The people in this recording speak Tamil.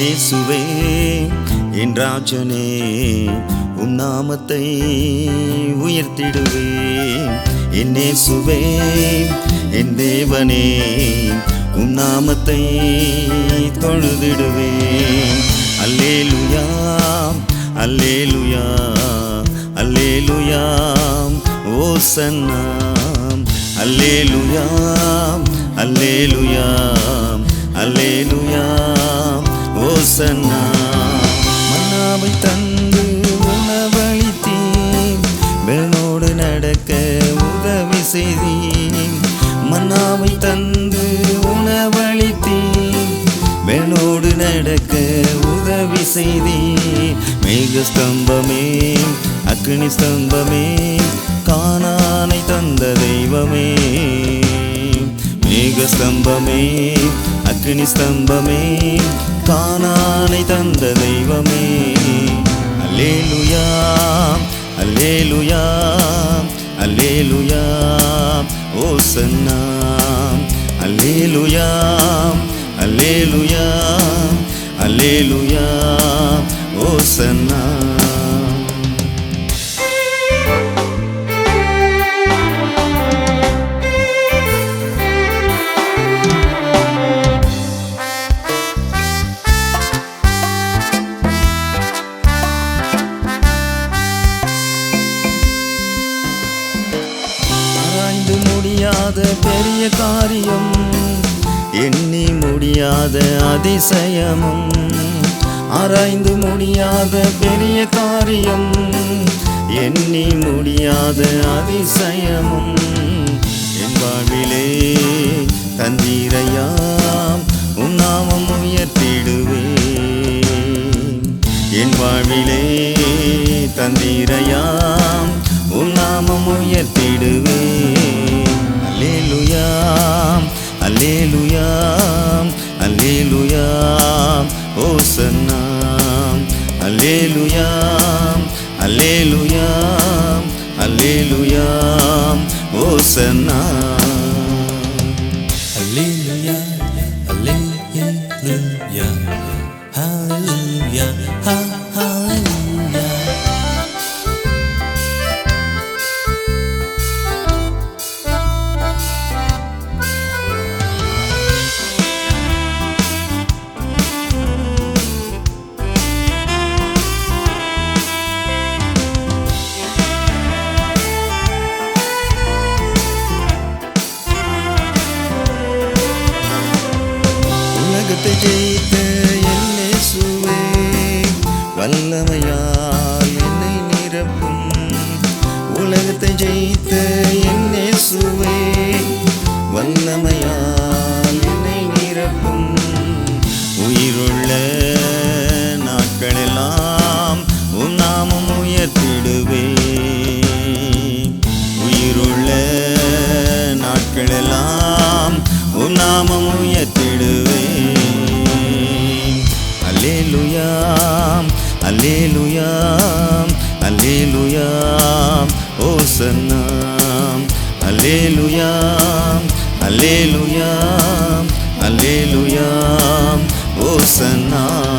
இயேசுவே என் ராஜனே உன் நாமத்தை உயர்த்திடுவேன். என் இயேசுவே என் தேவனே உன் நாமத்தை தொழுதிடுவேன். அல்லேலுயா அல்லேலுயா அல்லேலுயா ஓசன்னா அல்லேலுயா அல்லேலுயா அல்லேலுயா. ஓசன்னா மன்னாவை தந்து உணவளித்தேன் வேணோடு நடக்க உதவி செய்தேன். மன்னாவை தந்து உணவளித்தேன் வேணோடு நடக்க உதவி செய்தேன். மேக ஸ்தம்பமே அக்னி ஸ்தம்பமே காணானை தந்த தெய்வமே. மேக ஸ்தம்பமே அக்னி ஸ்தம்பமே தானானை தந்த தெய்வமே. அல்லேலுயா அல்லேலுயா அல்லேலுயா ஓ ஓசன்னா அல்லேலுயா அல்லேலுயா அல்லேலுயா ஓ ஆராய்ந்து முடியாத பெரிய காரியம். எண்ணி முடியாத அதிசயமும். ஆராய்ந்து முடியாத பெரிய காரியம். எண்ணி முடியாத அதிசயமும். என் வாழ்விலே தந்தீரையாம் உன்னாமம் உயர்த்திடுவே என் வாழ்விலே தந்தீரையாம் உன்னாமம் உயர்த்திடுவே அல்லேலுயாம் அல்லேலுயாம் அல்லேலுயாம் ஓசன்னாம் Hallelujah, வல்லமையால் என்னை நிரப்பும். உலகத்தை ஜெயித்த என்னே சுவே. வல்லமையால் என்னை நிரப்பும். உயிருள்ள நாட்களெல்லாம் உன் நாமம் உயர்த்திடுவேன் உயிருள்ள நாட்களெல்லாம் உன் நாமம் அலேலுயாம் அலேலுயாம் ஓ சன்னாம் அலேலுயாம் அலேலுயாம் அலேலுயாம் ஓ சன்னாம்